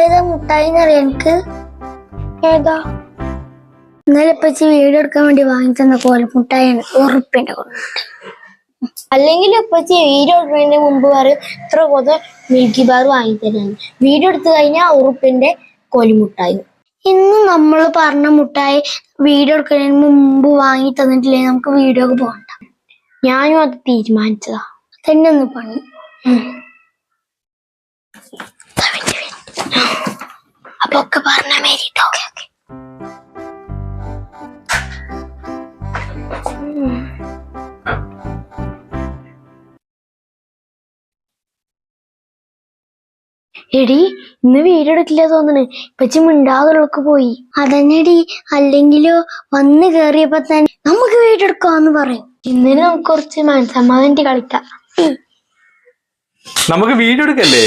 ഇതേതാ മുട്ടായി എന്നറിയാം എനിക്ക്? ഏതാ? ഇന്നലെ ഇപ്പച്ചി വീഡിയോ എടുക്കാൻ വേണ്ടി വാങ്ങി തന്ന കോലമുട്ടായാണ് ഉറുപ്പിന്റെ അല്ലെങ്കിൽ ഇപ്പച്ചി വീഡിയോ എടുക്കുന്നതിന് മുമ്പ് പറയും ഇത്ര കൊത മിൽക്കി ബാർ വാങ്ങിത്തരാണ് വീഡിയോ എടുത്തു കഴിഞ്ഞാൽ ഉറുപ്പിന്റെ കോലിമുട്ടായി ഇന്ന് നമ്മൾ പറഞ്ഞ മുട്ടായി വീഡിയോ എടുക്കുന്നതിന് മുമ്പ് വാങ്ങി തന്നിട്ടില്ലേ? നമുക്ക് വീഡിയോക്ക് പോകണ്ട. ഞാനും അത് തീരുമാനിച്ചതാ. തന്നെ ഒന്ന് പണി. അപ്പൊ ഒക്കെ പറഞ്ഞ മേരിട്ടോ എടി ഇന്ന് വീടെടുക്കില്ല തോന്നണ് ഇപ്പച്ചി മിണ്ടാതുള്ളൊക്കെ പോയി. അതന്നെടി. അല്ലെങ്കിലോ വന്ന് കേറിയപ്പോ തന്നെ നമുക്ക് വീടെടുക്കാന്ന് എടുക്കാന്ന് പറയും. ഇന്നലെ നമുക്ക് കുറച്ച് മനസ്സമാധാനിട്ട് കളിക്കാം. നമുക്ക് വീടെടുക്കല്ലേ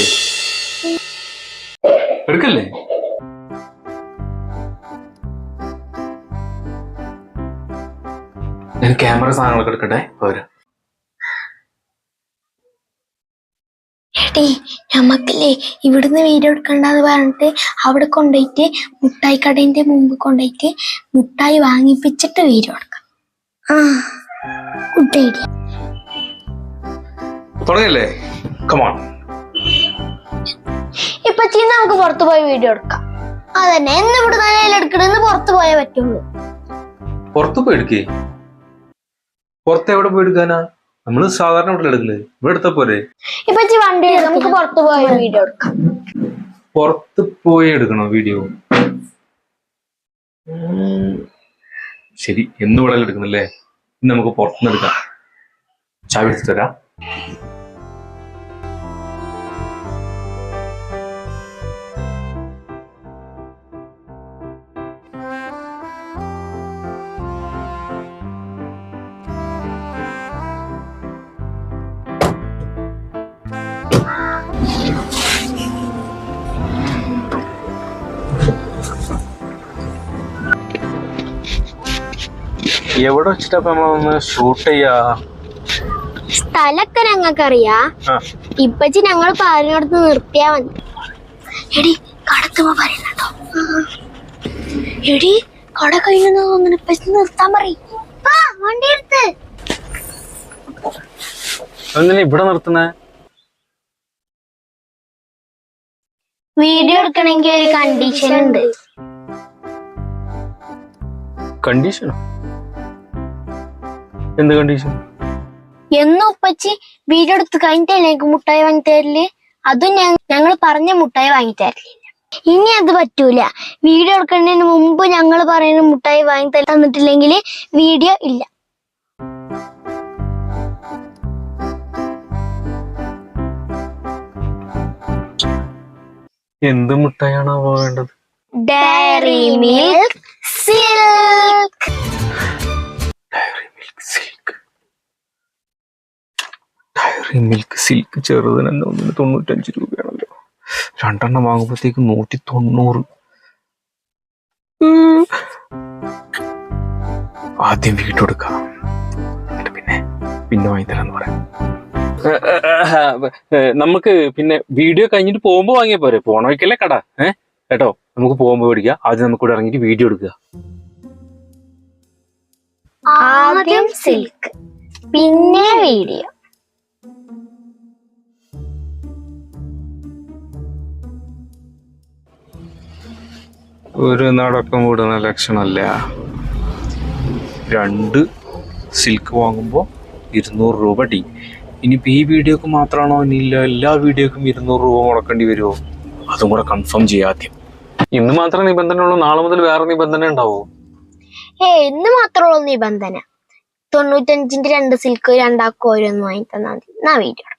എടുക്കല്ലേ? ഞാൻ ക്യാമറ സാധനങ്ങളൊക്കെ എടുക്കട്ടെ? പോരാ. നമുക്കില്ലേ ഇവിടുന്ന് വീഡിയോ എടുക്കണ്ടെന്ന് പറഞ്ഞിട്ട് അവിടെ കൊണ്ടുപോയിട്ട് മുട്ടായി കടേന്റെ മുമ്പ് കൊണ്ടുപോയിട്ട് മുട്ടായി വാങ്ങിപ്പിച്ചിട്ട് വീഡിയോ എടുക്കാം. ആ ഗുഡ് ഐഡിയ തുടങ്ങല്ലേ? കമാൺ ഇപ്പൊ നമുക്ക് പുറത്തു പോയി വീഡിയോ എടുക്കാം. അതന്നെ എന്ന് ഇവിടെ നല്ല എടുക്കണെന്ന് പുറത്ത് പോയേ പറ്റുള്ളൂ. പുറത്തു പോയി എടുക്കേ. പുറത്ത് എവിടെ പോയി എടുക്കാനാ? നമ്മൾ സാധാരണ വീട്ടിൽ എടുക്കൽ. ഇവിടെ എടുത്ത പോരെ? ഇപ്പൊ വണ്ടി നമുക്ക് പുറത്ത് പോയ വീഡിയോ എടുക്കാം. പുറത്ത് പോയി എടുക്കണോ വീഡിയോ? ശരി എന്ന് ഇവിടെ എടുക്കുന്നല്ലേ? നമുക്ക് പുറത്തുനിന്ന് എടുക്കാം. ചാവി തരാം എവിടെ വെച്ചിട്ടാ നമ്മളൊന്ന് ഷൂട്ട് ചെയ്യാ? സ്ഥലൊക്കെ ഞങ്ങൾക്കറിയാ. അറിയാ ഇപ്പച്ചി ഞങ്ങൾ പറഞ്ഞിടത്ത് നിർത്തിയാ മതി. എടി കടത്തുമ്പോ പറയുന്നുണ്ടോ എടി കട കഴിഞ്ഞു തോന്നുന്നു ഇപ്പച്ചി നിർത്താൻ പറയും. വണ്ടി എടുത്ത്. എന്തിനാ ഇവിടെ നിർത്തുന്നേ? വീഡിയോ എടുക്കണമെങ്കിൽ ഒരു കണ്ടീഷൻ ഉണ്ട്. കണ്ടീഷനോ എന്ത് കണ്ടീഷൻ എന്നും ഉപ്പച്ചി വീഡിയോ എടുത്ത് കഴിഞ്ഞിട്ടല്ലേ എനിക്ക് മുട്ടായി വാങ്ങി തരില്ലേ അതും ഞങ്ങൾ പറഞ്ഞ മുട്ടായി വാങ്ങി തരില്ല ഇനി അത് പറ്റൂല. വീഡിയോ എടുക്കുന്നതിന് മുമ്പ് ഞങ്ങൾ പറയുന്ന മുട്ടായി വാങ്ങി തന്നിട്ടില്ലെങ്കിൽ വീഡിയോ ഇല്ല. എന്ത് മുട്ടായാണോ വേണ്ടത്? Dairy Milk Silk Milk Silk ചെറുതിന് തന്നെ ഒന്നിന് തൊണ്ണൂറ്റഞ്ച് രൂപയാണല്ലോ. രണ്ടെണ്ണം വാങ്ങുമ്പോഴത്തേക്ക് നൂറ്റി തൊണ്ണൂറ്. ആദ്യം വീട്ടെടുക്ക എന്നിട്ട് പിന്നെ പിന്നെ വാങ്ങിത്തരാന്ന് പറയാം. നമുക്ക് പിന്നെ വീഡിയോ കഴിഞ്ഞിട്ട് പോകുമ്പോ വാങ്ങിയ പോരെ? പോണ വയ്ക്കല്ലേ കട ഏഹ് കേട്ടോ നമുക്ക് പോകുമ്പോ മേടിക്കാം. ആദ്യം നമുക്ക് ഇവിടെ ഇറങ്ങിട്ട് വീഡിയോ എടുക്കുക. ആദ്യം സിൽക്ക് പിന്നെ വീഡിയോ. ഒരു നടക്കം കൂടുന്ന ലക്ഷണമല്ല. രണ്ട് സിൽക്ക് വാങ്ങുമ്പോൾ ഇരുന്നൂറ് രൂപ ഡി. ഇനിയിപ്പോൾ ഈ വീഡിയോക്ക് മാത്രമാണോ? ഇനിയില്ല എല്ലാ വീഡിയോക്കും ഇരുന്നൂറ് രൂപ മുടക്കേണ്ടി വരുമോ? അതും കൂടെ കൺഫേം ചെയ്യാം ആദ്യം. ഇന്ന് മാത്രമേ നിബന്ധന ഉള്ളൂ നാളെ മുതൽ വേറെ നിബന്ധന ഉണ്ടാവോ? ഏ ഇന്ന് മാത്രമുള്ള നിബന്ധന. തൊണ്ണൂറ്റഞ്ചിന്റെ രണ്ട് സിൽക്ക് രണ്ടാക്കോ ഓരോന്ന് വാങ്ങി തന്നാൽ മതി. വീഡിയോ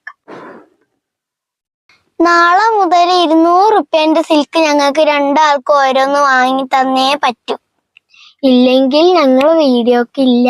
നാളെ മുതൽ ഇരുന്നൂറ് റുപ്യന്റെ സിൽക്ക് ഞങ്ങൾക്ക് രണ്ടാൾക്ക് ഓരോന്ന് വാങ്ങി തന്നേ പറ്റൂ. ഇല്ലെങ്കിൽ ഞങ്ങൾ വീഡിയോക്ക് ഇല്ല.